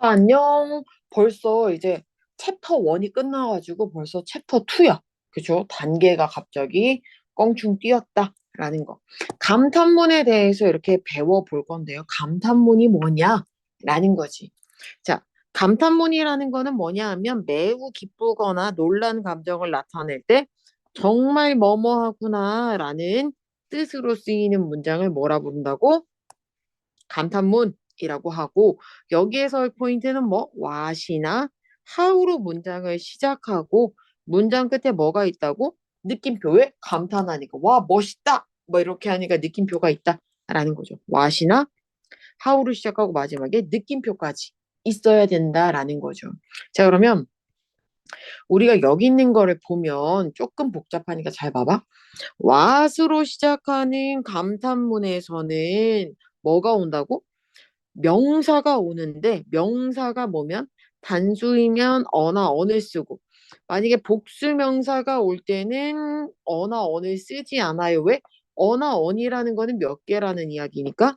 자, 안녕. 벌써 이제 챕터 1이 끝나가지고 벌써 챕터 2야. 그죠? 단계가 갑자기 껑충 뛰었다라는 거. 감탄문에 대해서 이렇게 배워볼 건데요. 감탄문이 뭐냐? 라는 거지. 자, 감탄문이라는 거는 뭐냐 하면 매우 기쁘거나 놀란 감정을 나타낼 때 정말 뭐뭐하구나 라는 뜻으로 쓰이는 문장을 뭐라 부른다고? 감탄문 이라고 하고 여기에서의 포인트는 뭐 what이나 how로 문장을 시작하고 문장 끝에 뭐가 있다고? 느낌표에 감탄하니까 와 멋있다 뭐 이렇게 하니까 느낌표가 있다라는 거죠. what이나 how로 시작하고 마지막에 느낌표까지 있어야 된다라는 거죠. 자 그러면 우리가 여기 있는 거를 보면 조금 복잡하니까 잘 봐봐. what으로 시작하는 감탄문에서는 뭐가 온다고? 명사가 오는데 명사가 뭐면 단수이면 어나 언을 쓰고 만약에 복수 명사가 올 때는 어나 언을 쓰지 않아요. 왜? 어나 언이라는 거는 몇 개라는 이야기니까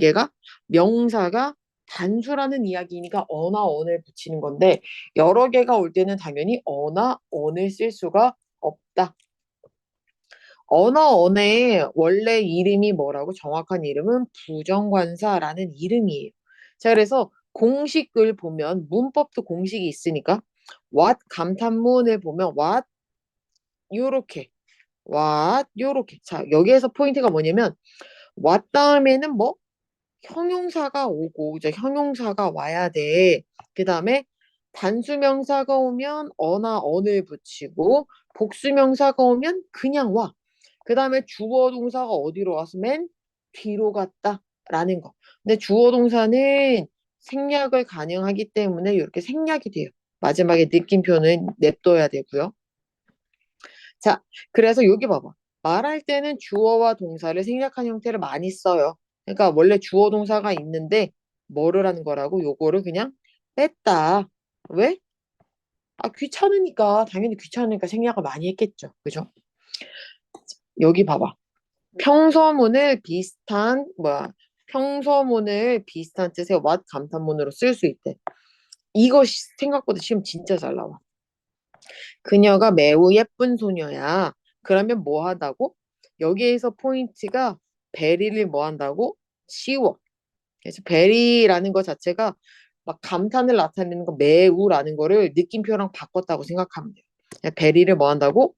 얘가 명사가 단수라는 이야기니까 어나 언을 붙이는 건데 여러 개가 올 때는 당연히 어나 언을 쓸 수가 없다. 언어 언어의 원래 이름이 뭐라고 정확한 이름은 부정관사라는 이름이에요. 자, 그래서 공식을 보면 문법도 공식이 있으니까 what 감탄문을 보면 what 요렇게 what 요렇게 자 여기에서 포인트가 뭐냐면 what 다음에는 뭐 형용사가 오고 이제 형용사가 와야 돼. 그 다음에 단수명사가 오면 어나 언을 붙이고 복수명사가 오면 그냥 와. 그 다음에 주어 동사가 어디로 맨 뒤로 갔다라는 거. 근데 주어 동사는 생략을 가능하기 때문에 이렇게 생략이 돼요. 마지막에 느낌표는 냅둬야 되고요. 자, 그래서 여기 봐봐. 말할 때는 주어와 동사를 생략한 형태를 많이 써요. 그러니까 원래 주어 동사가 있는데 뭐를 하는 거라고 요거를 그냥 뺐다. 왜? 아, 귀찮으니까 당연히 귀찮으니까 생략을 많이 했겠죠. 그죠? 여기 봐봐. 평서문을 비슷한 뭐야? 평서문을 비슷한 뜻의 what 감탄문으로 쓸 수 있대. 이거 시- 생각보다 시험 진짜 잘 나와. 그녀가 매우 예쁜 소녀야. 그러면 뭐 하다고? 여기에서 포인트가 베리를 뭐 한다고? 씌워. 그래서 베리라는 것 자체가 막 감탄을 나타내는 거 매우라는 거를 느낌표랑 바꿨다고 생각하면 돼요. 베리를 뭐 한다고?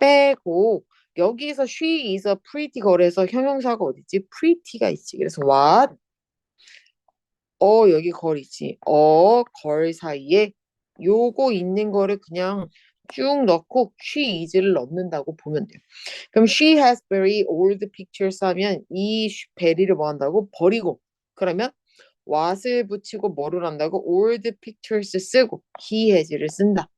빼고 여기에서 she is a pretty girl에서 형용사가 어디지? pretty가 있지. 그래서 what? 어 여기 걸이지. 어 걸 사이에 요거 있는 거를 그냥 쭉 넣고 she is를 넣는다고 보면 돼요. 그럼 she has very old pictures 하면 이 베리를 뭐 한다고? 버리고 그러면 what을 붙이고 뭐를 한다고? old pictures 쓰고 he has를 쓴다.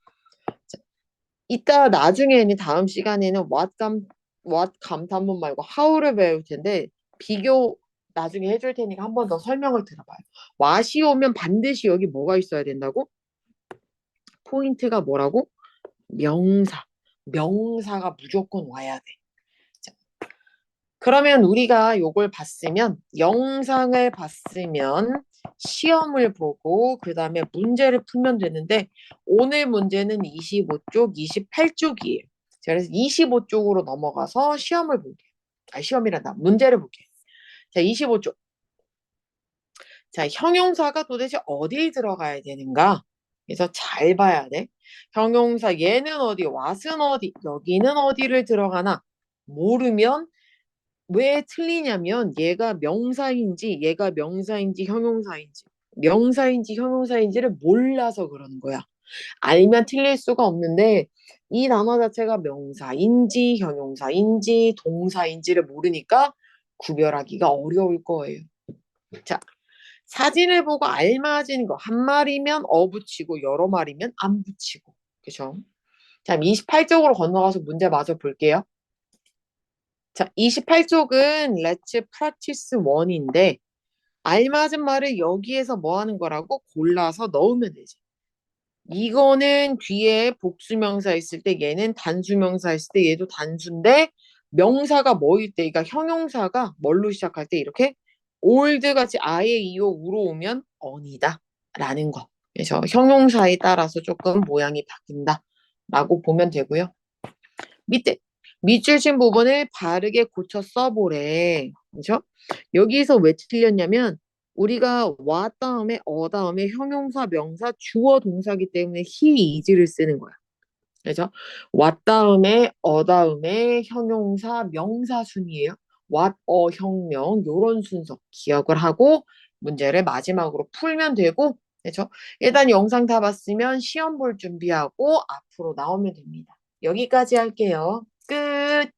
자, 이따 나중에는 다음 시간에는 what 감 what 감탄문 말고 how를 배울 텐데 비교 나중에 해줄 테니까 한 번 더 설명을 들어봐요. what이 오면 반드시 여기 뭐가 있어야 된다고? 포인트가 뭐라고? 명사. 명사가 무조건 와야 돼. 자, 그러면 우리가 요걸 봤으면 영상을 봤으면 시험을 보고 그 다음에 문제를 풀면 되는데 오늘 문제는 25쪽, 28쪽이에요. 그래서 25쪽으로 넘어가서 시험을 볼게요. 아, 시험이란다. 문제를 볼게요. 자, 25쪽. 자, 형용사가 도대체 어디에 들어가야 되는가? 그래서 잘 봐야 돼. 형용사 얘는 어디, what은 어디, 여기는 어디를 들어가나 모르면 왜 틀리냐면 얘가 명사인지 얘가 명사인지 형용사인지 명사인지 형용사인지를 몰라서 그러는 거야. 알면 틀릴 수가 없는데 이 단어 자체가 명사인지 형용사인지 동사인지를 모르니까 구별하기가 어려울 거예요. 자, 사진을 보고 알맞은 거 한 마리면 어 붙이고 여러 마리면 안 붙이고 그죠? 자, 28쪽으로 건너가서 문제 마저 볼게요. 자, 28쪽은 Let's Practice 1인데 알맞은 말을 여기에서 뭐 하는 거라고 골라서 넣으면 되지. 이거는 뒤에 복수명사 있을 때 얘는 단수명사 있을 때 얘도 단수인데 명사가 뭐일 때 그러니까 형용사가 뭘로 시작할 때 이렇게 old 같이 아예 이오 우로 오면 on이다 라는 거. 그래서 형용사에 따라서 조금 모양이 바뀐다. 라고 보면 되고요. 밑에 밑줄 친 부분을 바르게 고쳐 써보래. 그죠? 여기서 왜 틀렸냐면 우리가 와 다음에 어 다음에 형용사, 명사, 주어, 동사기 때문에 he, is를 쓰는 거야. 그래서 what 다음에 어 다음에 형용사, 명사 순이에요. what, 어, 형명 요런 순서 기억을 하고 문제를 마지막으로 풀면 되고 그렇죠? 일단 영상 다 봤으면 시험 볼 준비하고 앞으로 나오면 됩니다. 여기까지 할게요. 끝!